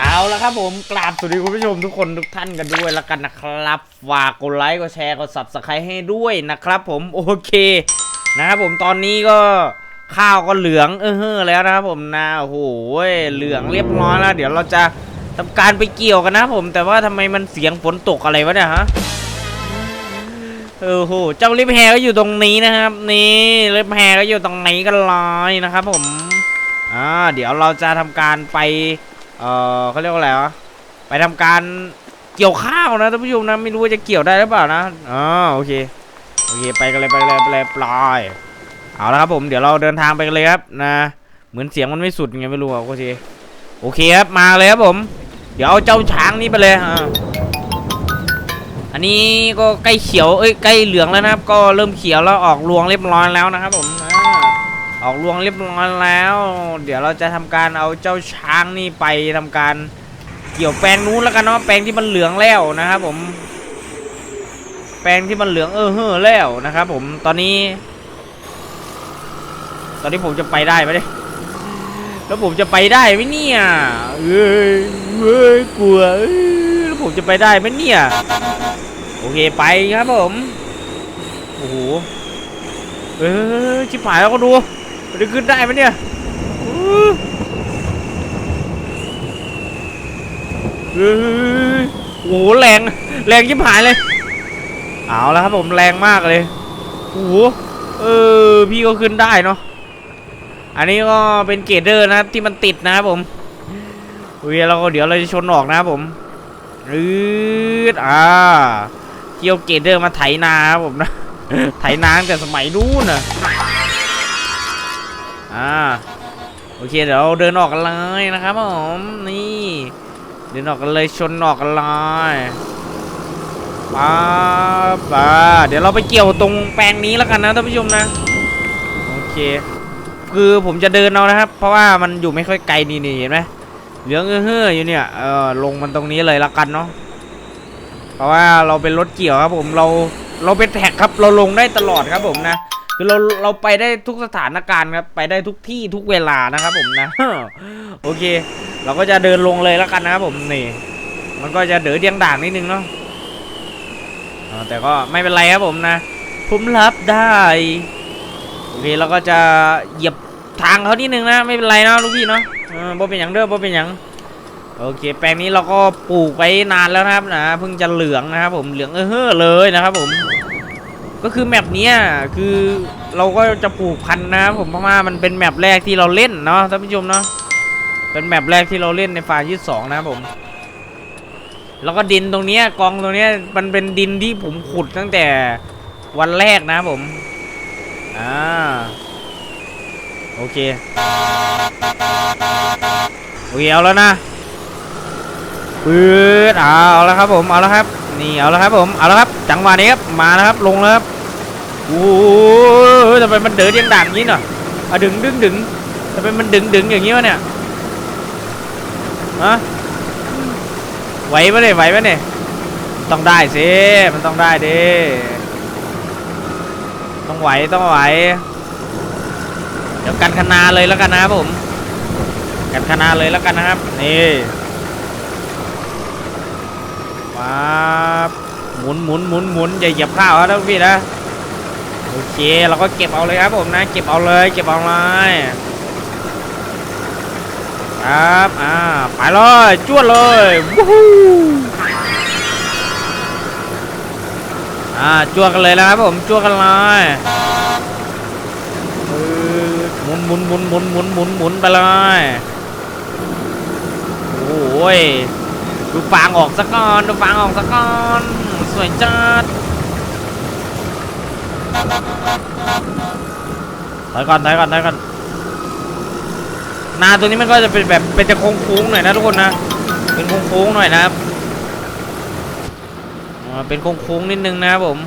เอาละครับผมกราบสวัสดีคุณผู้ชมทุกคนทุกท่านกันด้วยแล้วกันนะครับ ฝากกดไลค์กดแชร์กด subscribe ให้ด้วยนะครับผมโอเคนะครับผมตอนนี้ก็ข้าวก็เหลืองเออเฮ้อแล้วนะครับผมนะโอ้โหเหลืองเรียบร้อยแล้ว เดี๋ยวเราจะทำการไปเกี่ยวกันนะผม แต่ว่าทำไมมันเสียงฝนตกอะไรวะเนี่ยฮะโอ้โหเจ้าลิฟแฮก็อยู่ตรงนี้นะครับ นี่ลิฟแฮก็อยู่ตรงนี้กันเลยนะครับผมอ่าเดี๋ยวเราจะทำการไป เออเขาเรียกว่าอะไรวะไปทำการเกี่ยวข้าวนะท่านผู้ชมนะไม่รู้ว่าจะเกี่ยวได้หรือเปล่านะอ๋อโอเคโอเคไปกันเลยไปเลยไปเลยปลายเอาละครับผมเดี๋ยวเราเดินทางไปกันเลยครับนะเหมือนเสียงมันไม่สุดไงไม่รู้อะโอเคโอเคครับมาเลยครับผม เดี๋ยวเอาเจ้าช้างนี้ไปเลยอ่าอันนี้ก็ใกล้เขียวเอ้ยใกล้เหลืองแล้วนะครับ ก็เริ่มเขียวแล้วออกรวงเรียบร้อยแล้วนะครับผมอ่า ออกรวงเรียบร้อยแล้ว เดี๋ยวเราจะทำการเอาเจ้าช้างนี่ไปทำการเกี่ยวแปลงนู้นแล้วกันเนาะแปลงที่มันเหลืองแล้วนะครับผม แปลงที่มันเหลืองเออเฮ้อแล้วนะครับผมตอนนี้ ตอนนี้ผมจะไปได้ไหมเนี่ยแล้วผมจะไปได้ไหมเนี่ยเอ้ยเอ้ยกลัวแล้วผมจะไปได้ไหมเนี่ยโอเคไปครับผมโอ้โหเออชิบหายแล้วก็ดู มันจะขึ้นได้ไหมเนี่ยโอ้โหแรงแรงยิบหายเลย เอาแล้วครับผมแรงมากเลยโอ้โหเออพี่ก็ขึ้นได้เนาะอันนี้ก็เป็นเกรเดอร์นะครับที่มันติดนะครับผมเฮ้ยเราก็เดี๋ยวเราจะชนออกนะครับผมอืดอ่าเกี่ยวเกรเดอร์มาไถนาครับผมนะไถนาตั้งแต่สมัยนู้นนะ อ่าโอเคเดี๋ยวเราเดินออกกันเลยนะครับผมนี่เดินออกกันเลยชนออกกันเลยป้าป้าเดี๋ยวเราไปเกี่ยวตรงแปลงนี้แล้วกันนะท่านผู้ชมนะโอเค คือผมจะเดินเอานะครับ เพราะว่ามันอยู่ไม่ค่อยไกลนี่นี่เห็นไหมเหลืองเฮ้ออยู่เนี่ยเออลงมันตรงนี้เลยละกันเนาะเพราะว่าเราเป็นรถเกี่ยวครับผมเราเราเป็นแท็กครับเราลงได้ตลอดครับผมนะ คือเราเราไปได้ทุกสถานการณ์ครับ ไปได้ทุกที่ทุกเวลานะครับผมนะ โอเค เราก็จะเดินลงเลยแล้วกันนะครับผมนี่ มันก็จะเดือดเดียงด่างนิดนึงเนาะแต่ก็ไม่เป็นไรครับผมนะ ผมรับได้ โอเคเราก็จะเหยียบทางเขานิดนึงนะ ไม่เป็นไรเนาะลูกพี่เนาะเออบ่เป็นอย่างเด้อบ่เป็นอย่างโอเค แปลงนี้เราก็ปลูกไปนานแล้วนะครับนะเพิ่งจะเหลืองนะครับผมเหลืองเออเฮ้อเลยนะครับผม ก็คือแมปเนี้ยคือเราก็จะปลูกพันนะผมเพราะว่ามันเป็นแมปแรกที่เราเล่นเนาะท่านผู้ชมเนาะเป็นแมปแรกที่เราเล่นในฟายี่สองนะครับผม แล้วก็ดินตรงเนี้ยกองตรงเนี้ยมันเป็นดินที่ผมขุดตั้งแต่วันแรกนะครับผมอ่าโอเคโอเคเอาแล้วนะ ปืดเอาแล้วครับผมเอาแล้วครับนี่เอาแล้วครับผมเอาแล้วครับ จังหวะนี้ครับมาแล้วครับลงแล้วครับโอ้ยทำไมมันเดินยังดังนี้เนาะอะดึงดึงดึงทำไมมันดึงดึงอย่างนี้วะเนี่ยฮะไหวปะเนี่ยไหวปะเนี่ยต้องได้สิมันต้องได้ดิต้องไหวต้องไหวเดี๋ยวกันคณาเลยแล้วกันนะครับผมกันคณาเลยแล้วกันนะครับนี่าหมุนหมุนหมุนหมุนอย่าเหยียบข้าวนะพี่นะโอเคเราก็เก็บเอาเลยครับผมนะเก็บเอาเลยเก็บเอาเลยครับอ่าไปเลยจวดเลยวู้ฮู้อ่าจวดกันเลยนะครับผมจวดกันเลยหมุนหมุนหมุนหมุนหมุนหมุนหมุนไปเลยโอ้ย ดูฟางออกสักก่อนดูฟางออกสักก่อน สวยจัดถอยก่อนถอยก่อนถอยก่อนนาตัวนี้มันก็จะเป็นแบบเป็นจะโค้งๆหน่อยนะทุกคนนะเป็นโค้งๆหน่อยนะครับเป็นโค้งๆนิดนึงนะครับผม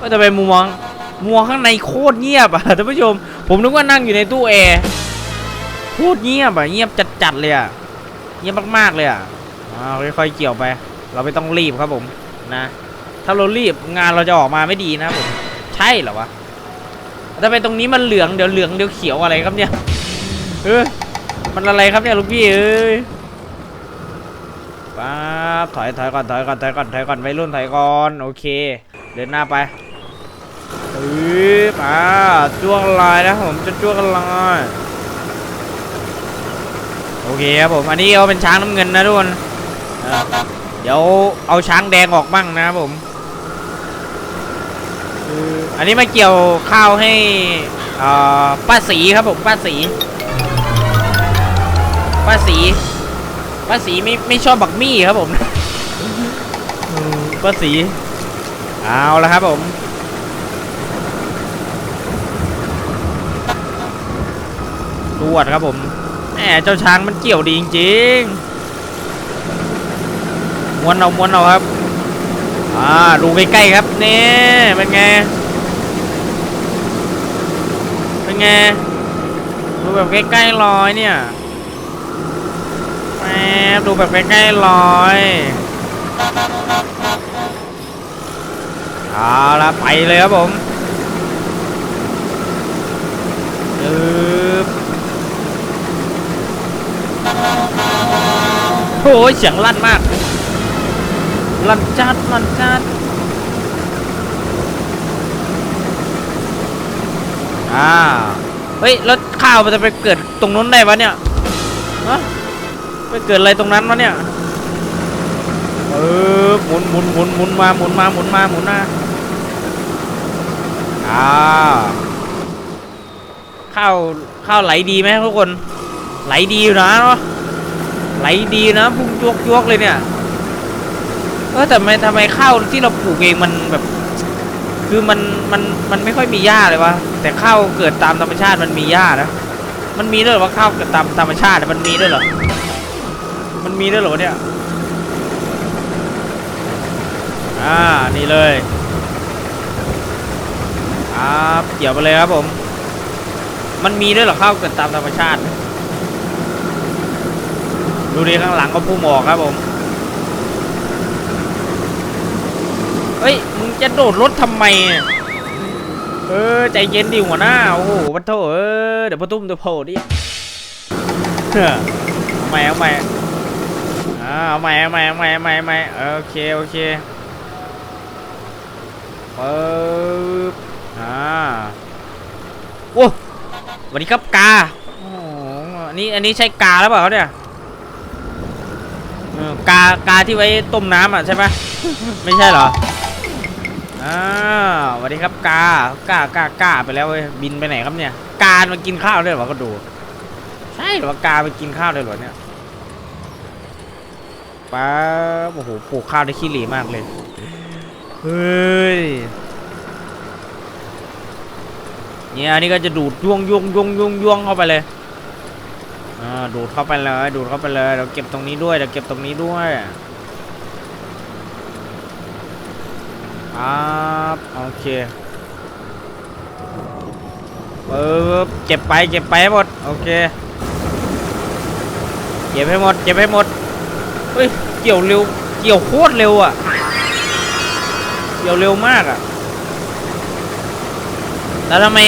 ก็จะเป็นมุมมองมุมมองข้างในโคตรเงียบอะท่านผู้ชม ผมนึกว่านั่งอยู่ในตู้แอร์ โคตรเงียบอะเงียบจัดๆเลยอะเงียบมากๆเลยอะอ่าค่อยๆเกี่ยวไป เราไม่ต้องรีบครับผมนะ ถ้าเรารีบงานเราจะออกมาไม่ดีนะผมใช่เหรอวะทำไมตรงนี้มันเหลืองเดี๋ยวเหลืองเดี๋ยวเขียวอะไรครับเนี่ยเออมันอะไรครับเนี่ยลูกพี่เอ้ยป๊าบถอยถอยก่อนถอยก่อนถอยก่อนถอยก่อนวัยรุ่นถอยก่อนโอเค เดินหน้าไปปึ๊บอ่าจ้วงลายนะผมจะจ้วงลาย โอเคครับผมอันนี้เอาเป็นช้างน้ำเงินนะทุกคนเดี๋ยวเอาช้างแดงออกบ้างนะครับผมอันนี้มาเกี่ยวข้าวให้อ่าป้าสีครับผมป้าสีป้าสีป้าสีไม่ไม่ชอบบักมี่ครับผมป้าสีเอาละครับผมตรวจครับผม แหมเจ้าช้างมันเกี่ยวดีจริงๆม้วนเอาม้วนเอาครับ อ่าดูใกล้ๆครับนี่เป็นไง เป็นไง ดูแบบใกล้ๆลอยเนี่ยแหมดูแบบใกล้ๆลอยเอาละไปเลยครับผมปึ๊บ โอ้ยเสียงลั่นมาก ลั่นจัดลั่นจัดอ่าเฮ้ยแล้วข้าวมันจะไปเกิดตรงนู้นได้ปะเนี่ยฮะไปเกิดอะไรตรงนั้นวะเนี่ยเออหมุนหมุนหมุนหมุนมาหมุนมาหมุนมาหมุนมาอ่าข้าวข้าวไหลดีไหมทุกคน ไหลดีอยู่นะเนาะ ไหลดีนะพุ่งยวกยวกเลยเนี่ยเออแต่ทำไมทำไมข้าวที่เราปลูกเองมันแบบ คือมันมันมันไม่ค่อยมีหญ้าเลยวะแต่ข้าวเกิดตามธรรมชาติมันมีหญ้านะมันมีด้วยหรอว่าข้าวเกิดตามธรรมชาติมันมีด้วยเหรอมันมีด้วยเหรอเนี่ยอ่านี่เลยครับเกี่ยวไปเลยครับผม มันมีด้วยเหรอข้าวเกิดตามธรรมชาติ ดูดิข้างหลังก็พุ่มออกครับผมเฮ้ยมึงจะโดดรถทำไม เออใจเย็นดิหัวหน้า โอ้โหปัทโถเออเดี๋ยวปะตุ้มเดี๋ยวโผล่ดิเฮ้อเอาใหม่เอาใหม่อ่าเอาใหม่เอาใหม่เอาใหม่เอาใหม่เอาใหม่โอเคโอเคปึ๊บอ่าโอ้สวัสดีครับกาโอ้อันนี้อันนี้ใช่กาแล้วเปล่าเนี่ย เออกากาที่ไว้ต้มน้ำอะใช่ปะไม่ใช่เหรออ้าวสวัสดีครับกากากากาไปแล้วเว้ยบินไปไหนครับเนี่ยกามากินข้าวด้วยเหรอก็ดู ใช่เหรอกาไปกินข้าวด้วยเหรอเนี่ยป้าบโอ้โหปลูกข้าวได้ขี้เหร่มากเลยเฮ้ยเนี่ยอันนี้ก็จะดูดยวงยวงยวงยวงยวงเข้าไปเลย อดูดเข้าไปเลย ดูดเข้าไปเลยเราเก็บตรงนี้ด้วยเราเก็บตรงนี้ด้วยครับโอเคปึ๊บเก็บไปเก็บไปให้หมดโอเคเก็บให้หมดเก็บให้หมดเฮ้ยเกี่ยวเร็วเกี่ยวโคตรเร็วอะเกี่ยวเร็วมากอะแล้วทำไม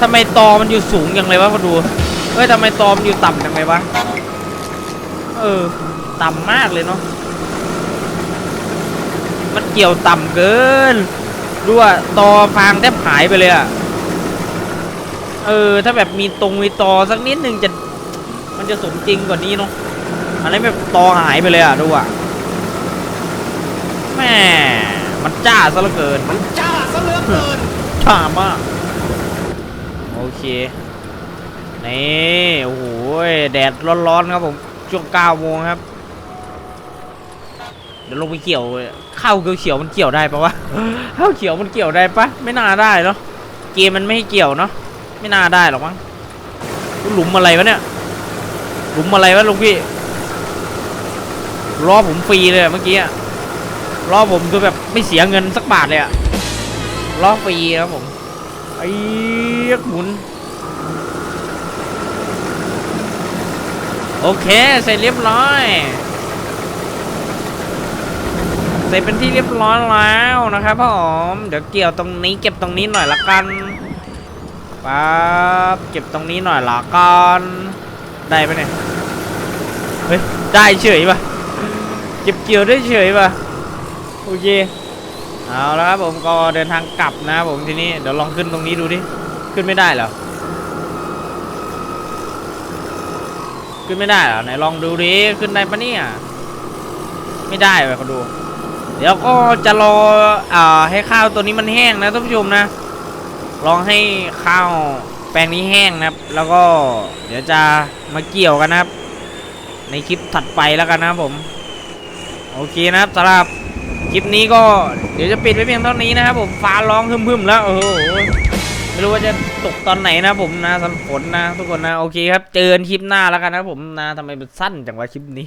ทำไมตอมันอยู่สูงอย่างไรวะมาดู เฮ้ยทำไมตอมันอยู่ต่ำอย่างไรวะ เออ ต่ำมากเลยเนาะ มันเกี่ยวต่ำเกินดูอะตอฟางแทบหายไปเลยอะเออ ถ้าแบบมีตรงมีตอสักนิดนึงจะ มันจะสมจริงกว่านี้เนาะอันนี้แบบตอหายไปเลยอะดูอะแม่มันจ้าซะเหลือเกิน มันจ้าซะเหลือเกินช้ามาก โอเค นี่โอ้โหแดดร้อนๆครับผมช่วง9โมงครับ เดี๋ยวลงไปเกี่ยวข้าวเขียวมันเกี่ยวได้ปะวะข้าวเขียวมันเกี่ยวได้ปะไม่น่าได้เนาะเกมมันไม่ให้เกี่ยวเนาะไม่น่าได้หรอกมั้งหลุมอะไรวะเนี่ยหลุมอะไรวะลุงพี่ล้อผมฟรีเลยเมื่อกี้ล้อผมคือแบบไม่เสียเงินสักบาทเลยอะล้อฟรีครับผมไอ้หมุน โอเค เสร็จเรียบร้อย เสร็จเป็นที่เรียบร้อยแล้วนะครับผมเดี๋ยวเกี่ยวตรงนี้เก็บตรงนี้หน่อยละกันปั๊บเก็บตรงนี้หน่อยละกันได้ปะเนี่ยเฮ้ยได้เฉยปะเก็บเกี่ยวได้เฉยปะโอเคเอาแล้วครับผมก็เดินทางกลับนะผมทีนี้เดี๋ยวลองขึ้นตรงนี้ดูดิขึ้นไม่ได้เหรอ ขึ้นไม่ได้เหรอไหนลองดูดิขึ้นได้ปะเนี่ยไม่ได้ไปเขาดู เดี๋ยวก็จะรออ่าให้ข้าวตัวนี้มันแห้งนะท่านผู้ชมนะลองให้ข้าวแปลงนี้แห้งนะครับ แล้วก็เดี๋ยวจะมาเกี่ยวกันนะครับ ในคลิปถัดไปแล้วกันนะครับผม โอเคนะครับสำหรับคลิปนี้ก็เดี๋ยวจะปิดไว้เพียงเท่านี้นะครับผมฟ้าร้องฮึมๆแล้วโอ้โห ไม่รู้ว่าจะตกตอนไหนนะผมนะสำหรับฝนนะทุกคนนะโอเคครับ เจอกันคลิปหน้าแล้วกันนะผมนะทำไมมันสั้นจังวะคลิปนี้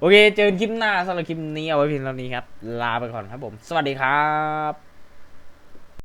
โอเค เจอกันคลิปหน้าสำหรับคลิปนี้เอาไว้เพียงเท่านี้ครับ ลาไปก่อนครับผม สวัสดีครับ